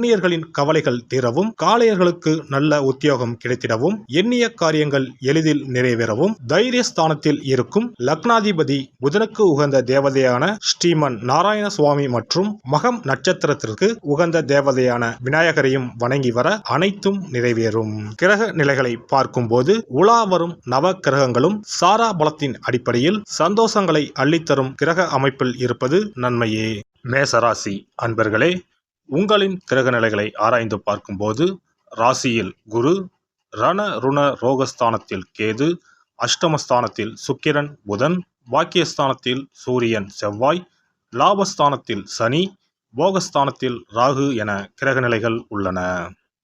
கன்னியர்களின் கவலைகள் தீரவும் காளையர்களுக்கு நல்ல உத்தியோகம் கிடைத்திடவும் எண்ணிய காரியங்கள் எளிதில் நிறைவேறவும் தைரியஸ்தானத்தில் இருக்கும் லக்னாதிபதி புதனுக்கு உகந்த தேவதையான ஸ்ரீமன் நாராயண சுவாமி மற்றும் மகம் நட்சத்திரத்திற்கு உகந்த தேவதையான விநாயகரையும் வணங்கி வர அனைத்தும் நிறைவேறும். கிரக நிலைகளை பார்க்கும்போது உலா வரும் நவ கிரகங்களும் சாரா பலத்தின் அடிப்படையில் சந்தோஷங்களை அள்ளித்தரும் கிரக அமைப்பில் இருப்பது நன்மையே. மேசராசி அன்பர்களே உங்களின் கிரக நிலைகளை ஆராய்ந்து பார்க்கும்போது ராசியில் குரு ரண ருண ரோகஸ்தானத்தில் கேது அஷ்டமஸ்தானத்தில் சுக்கிரன் புதன் பாக்கியஸ்தானத்தில் சூரியன் செவ்வாய் லாபஸ்தானத்தில் சனி போகஸ்தானத்தில் ராகு என கிரகநிலைகள் உள்ளன.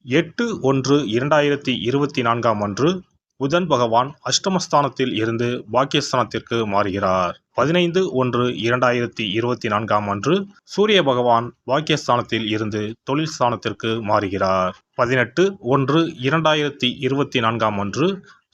எட்டு ஒன்று இரண்டாயிரத்தி இருபத்தி நான்காம் அன்று புதன் பகவான் அஷ்டமஸ்தானத்தில் இருந்து பாக்கியஸ்தானத்திற்கு மாறுகிறார். பதினைந்து ஒன்று இரண்டாயிரத்தி இருபத்தி நான்காம் அன்று சூரிய பகவான் பாக்கியஸ்தானத்தில் இருந்து தொழில் ஸ்தானத்திற்கு மாறுகிறார். பதினெட்டு ஒன்று இரண்டாயிரத்தி இருபத்தி நான்காம் அன்று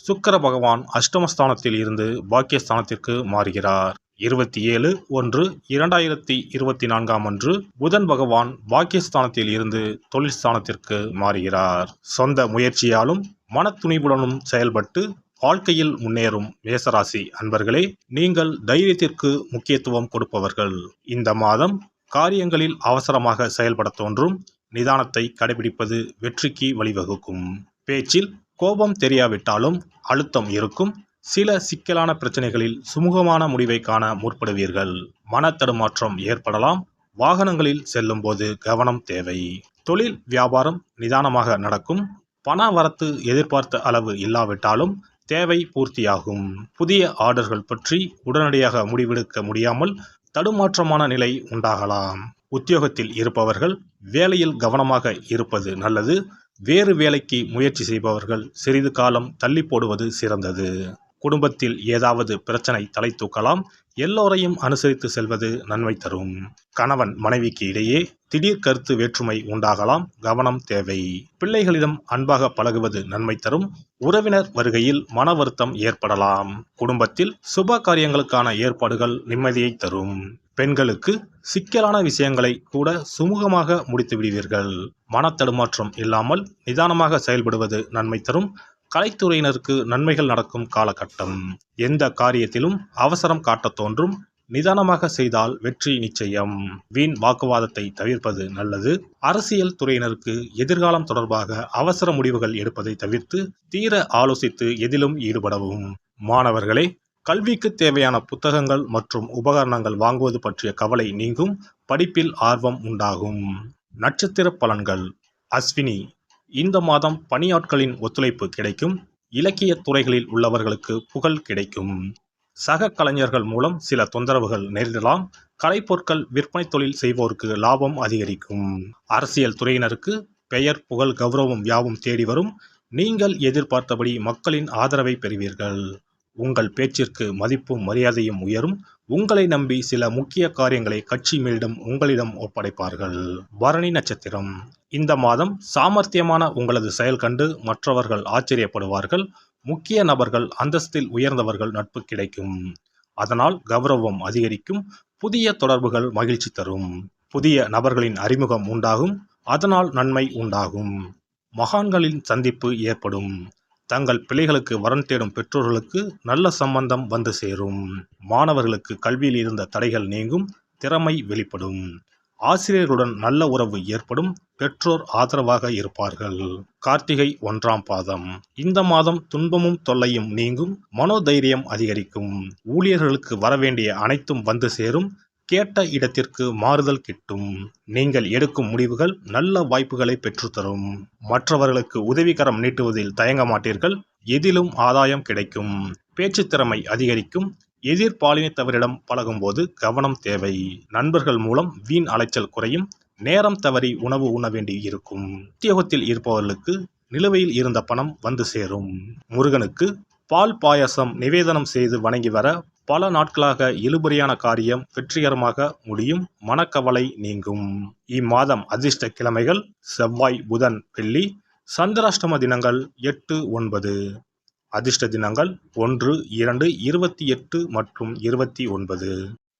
சுக்கர பகவான் அஷ்டமஸ்தானத்தில் இருந்து பாக்கியஸ்தானத்திற்கு மாறுகிறார். இருபத்தி ஏழு ஒன்று இரண்டாயிரத்தி இருபத்தி நான்காம் அன்று புதன் பகவான் பாக்கியஸ்தானத்தில் இருந்து தொழில் ஸ்தானத்திற்கு மாறுகிறார். சொந்த முயற்சியாலும் மனத்துணிவுடனும் செயல்பட்டு வாழ்க்கையில் முன்னேறும் மேசராசி அன்பர்களே நீங்கள் தைரியத்திற்கு முக்கியத்துவம் கொடுப்பவர்கள். இந்த மாதம் காரியங்களில் அவசரமாக செயல்பட தோன்றும். நிதானத்தை கடைபிடிப்பது வெற்றிக்கு வழிவகுக்கும். பேச்சில் கோபம் தெரியாவிட்டாலும் அழுத்தம் இருக்கும். சில சிக்கலான பிரச்சனைகளில் சுமூகமான முடிவை காண முற்படுவீர்கள். மன தடுமாற்றம் ஏற்படலாம். வாகனங்களில் செல்லும்போது கவனம் தேவை. தொழில் வியாபாரம் நிதானமாக நடக்கும். பண வரத்து எதிர்பார்த்த அளவு இல்லாவிட்டாலும் தேவை பூர்த்தியாகும். புதிய ஆர்டர்கள் பற்றி உடனடியாக முடிவெடுக்க முடியாமல் தடுமாற்றமான நிலை உண்டாகலாம். உத்தியோகத்தில் இருப்பவர்கள் வேலையில் கவனமாக இருப்பது நல்லது. வேறு வேலைக்கு முயற்சி செய்பவர்கள் சிறிது காலம் தள்ளி போடுவது சிறந்தது. குடும்பத்தில் ஏதாவது பிரச்சனை தலை தூக்கலாம் எல்லோரையும் அனுசரித்து செல்வது நன்மை தரும். கணவன் மனைவிக்கு இடையே திடீர் கருத்து வேற்றுமை உண்டாகலாம் கவனம் தேவை. பிள்ளைகளிடம் அன்பாக பழகுவது நன்மை தரும். உறவினர் வருகையில் மன வருத்தம் ஏற்படலாம். குடும்பத்தில் சுப காரியங்களுக்கான ஏற்பாடுகள் நிம்மதியை தரும். பெண்களுக்கு சிக்கலான விஷயங்களை கூட சுமூகமாக முடித்து விடுவீர்கள் மனத்தடுமாற்றம் இல்லாமல் நிதானமாக செயல்படுவது நன்மை தரும். கலைத்துறையினருக்கு நன்மைகள் நடக்கும் காலகட்டம். எந்த காரியத்திலும் அவசரம் காட்டத் தோன்றும். நிதானமாக செய்தால் வெற்றி நிச்சயம். வீண் வாக்குவாதத்தை தவிர்ப்பது நல்லது. அரசியல் துறையினருக்கு எதிர்காலம் தொடர்பாக அவசர முடிவுகள் எடுப்பதை தவிர்த்து தீர ஆலோசித்து எதிலும் ஈடுபடவும். மாணவர்களே கல்விக்கு தேவையான புத்தகங்கள் மற்றும் உபகரணங்கள் வாங்குவது பற்றிய கவலை நீங்கும். படிப்பில் ஆர்வம் உண்டாகும். நட்சத்திர பலன்கள். அஸ்வினி இந்த மாதம் பணியாட்களின் ஒத்துழைப்பு கிடைக்கும். இலக்கிய துறைகளில் உள்ளவர்களுக்கு புகழ் கிடைக்கும். சக கலைஞர்கள் மூலம் சில தொந்தரவுகள் நேரிடலாம். கலைப்பொருட்கள் விற்பனை தொழில் செய்வோருக்கு லாபம் அதிகரிக்கும். அரசியல் துறையினருக்கு பெயர் புகழ் கௌரவம் யாவும் தேடி வரும். நீங்கள் எதிர்பார்த்தபடி மக்களின் ஆதரவை பெறுவீர்கள். உங்கள் பேச்சிற்கு மதிப்பும் மரியாதையும் உயரும். உங்களை நம்பி சில முக்கிய காரியங்களை கட்சி மேலிடம் உங்களிடம் ஒப்படைப்பார்கள். பரணி நட்சத்திரம். இந்த மாதம் சாமர்த்தியமான உங்களது செயல் கண்டு மற்றவர்கள் ஆச்சரியப்படுவார்கள். முக்கிய நபர்கள் அந்தஸ்தில் உயர்ந்தவர்கள் நட்பு கிடைக்கும். அதனால் கௌரவம் அதிகரிக்கும். புதிய தொடர்புகள் மகிழ்ச்சி தரும். புதிய நபர்களின் அறிமுகம் உண்டாகும். அதனால் நன்மை உண்டாகும். மகான்களின் சந்திப்பு ஏற்படும். தங்கள் பிள்ளைகளுக்கு வரன் தேடும் பெற்றோர்களுக்கு நல்ல சம்பந்தம் வந்து சேரும். மாணவர்களுக்கு கல்வியில் இருந்த தடைகள் நீங்கும். திறமை வெளிப்படும். ஆசிரியர்களுடன் நல்ல உறவு ஏற்படும் பெற்றோர் ஆதரவாக இருப்பார்கள். கார்த்திகை ஒன்றாம் பாதம். இந்த மாதம் துன்பமும் தொல்லையும் நீங்கும் மனோதைரியம் அதிகரிக்கும். ஊழியர்களுக்கு வரவேண்டிய அனைத்தும் வந்து சேரும் கேட்ட இடத்திற்கு மாறுதல் கிட்டும். நீங்கள் எடுக்கும் முடிவுகள் நல்ல வாய்ப்புகளை பெற்றுத்தரும். மற்றவர்களுக்கு உதவிகரம் நீட்டுவதில் தயங்க மாட்டீர்கள் எதிலும் ஆதாயம் கிடைக்கும். பேச்சு திறமை அதிகரிக்கும் எதிர்பாலினத்தவரிடம் பழகும்போது கவனம் தேவை. நண்பர்கள் மூலம் வீண் அலைச்சல் குறையும். நேரம் தவறி உணவு உண்ண வேண்டி இருக்கும். உத்தியோகத்தில் இருப்பவர்களுக்கு நிலுவையில் இருந்த பணம் வந்து சேரும். முருகனுக்கு பால் பாயசம் நிவேதனம் செய்து வணங்கி வர பல நாட்களாக இழுபறியான காரியம் வெற்றிகரமாக முடியும். மனக்கவலை நீங்கும். இம்மாதம் அதிர்ஷ்ட கிழமைகள். செவ்வாய் புதன் வெள்ளி சந்திராஷ்டம தினங்கள் எட்டு ஒன்பது. அதிர்ஷ்ட தினங்கள் ஒன்று இரண்டு இருபத்தி எட்டு மற்றும் இருபத்தி ஒன்பது.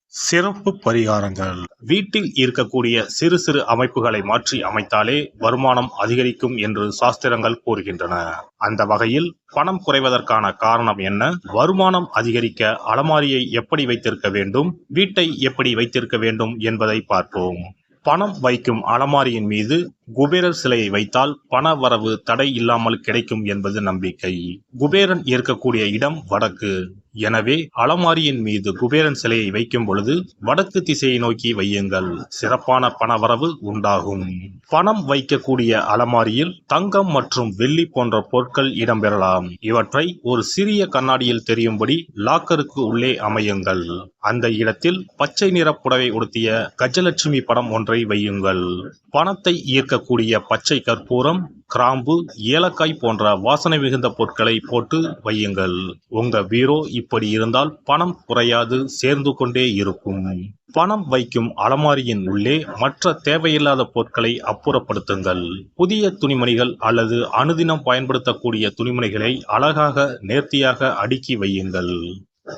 சிறப்பு பரிகாரங்கள். வீட்டில் இருக்கக்கூடிய சிறு சிறு அமைப்புகளை மாற்றி அமைத்தாலே வருமானம் அதிகரிக்கும் என்று சாஸ்திரங்கள் கூறுகின்றன. அந்த வகையில் பணம் குறைவதற்கான காரணம் என்ன? வருமானம் அதிகரிக்க அலமாரியை எப்படி வைத்திருக்க வேண்டும்? வீட்டை எப்படி வைத்திருக்க வேண்டும் என்பதை பார்ப்போம். பணம் வைக்கும் அலமாரியின் மீது குபேரர் சிலையை வைத்தால் பண வரவு தடை இல்லாமல் கிடைக்கும் என்பது நம்பிக்கை. குபேரன் இருக்கக்கூடிய இடம் வடக்கு. எனவே அலமாரியின் மீது குபேரன் சிலையை வைக்கும் பொழுது வடக்கு திசையை நோக்கி வையுங்கள். சிறப்பான பணவரவு உண்டாகும். பணம் வைக்கக்கூடிய அலமாரியில் தங்கம் மற்றும் வெள்ளி போன்ற பொருட்கள் இடம்பெறலாம். இவற்றை ஒரு சிறிய கண்ணாடியில் தெரியும்படி லாக்கருக்கு உள்ளே அமையுங்கள். அந்த இடத்தில் பச்சை நிற புடவை உடுத்திய கஜலட்சுமி படம் ஒன்றை வையுங்கள். பணத்தை ஈர்க்கக்கூடிய பச்சை கற்பூரம் கிராம்பு ஏலக்காய் போன்ற வாசனை மிகுந்த பொருட்களை போட்டு வையுங்கள். உங்க பீரோ இப்படி இருந்தால் பணம் குறையாது சேர்ந்து கொண்டே இருக்கும். பணம் வைக்கும் அலமாரியின் உள்ளே மற்ற தேவையில்லாத பொருட்களை அப்புறப்படுத்துங்கள். புதிய துணிமணிகள் அல்லது அனுதினம் பயன்படுத்தக்கூடிய துணிமணிகளை அழகாக நேர்த்தியாக அடுக்கி வையுங்கள்.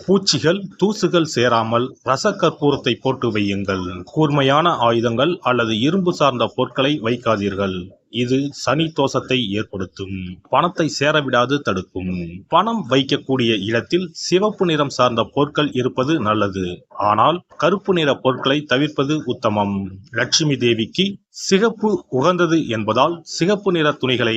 பூச்சிகள் தூசுகள் சேராமல் ரசக்கற்பூரத்தை போட்டு வையுங்கள். கூர்மையான ஆயுதங்கள் அல்லது இரும்பு சார்ந்த பொருட்களை வைக்காதீர்கள். இது சனி தோஷத்தை ஏற்படுத்தும். பணத்தை சேரவிடாது தடுக்கும். பணம் வைக்கக்கூடிய இடத்தில் சிவப்பு நிறம் சார்ந்த பொருட்கள் இருப்பது நல்லது. ஆனால் கருப்பு நிற பொருட்களை தவிர்ப்பது உத்தமம். லட்சுமி தேவிக்கு சிகப்பு உகந்தது என்பதால் சிகப்பு நிற துணிகளை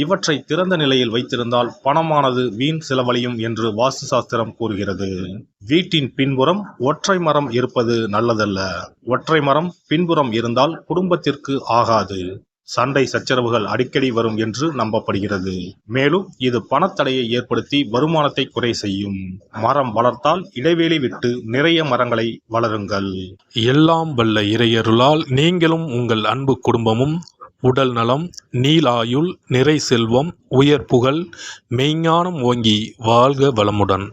இவற்றை திறந்த நிலையில் வைத்திருந்தால் பணமானது வீண் செலவழியும் என்று வாஸ்து சாஸ்திரம் கூறுகிறது. வீட்டின் பின்புறம் ஒற்றை மரம் இருப்பது நல்லதல்ல. ஒற்றை மரம் பின்புறம் இருந்தால் குடும்பத்திற்கு ஆகாது. சண்டை சச்சரவுகள் அடிக்கடி வரும் என்று நம்பப்படுகிறது. மேலும் இது பணத்தடையை ஏற்படுத்தி வருமானத்தை குறை செய்யும். மரம் வளர்த்தால் இடைவெளி விட்டு நிறைய மரங்களை வளருங்கள். எல்லாம் வல்ல இறையருளால் நீங்களும் உங்கள் அன்பு குடும்பமும் உடல் நலம் நீலாயுள் நிறை செல்வம் உயர் புகழ் மெய்ஞானம் ஓங்கி வாழ்க வளமுடன்.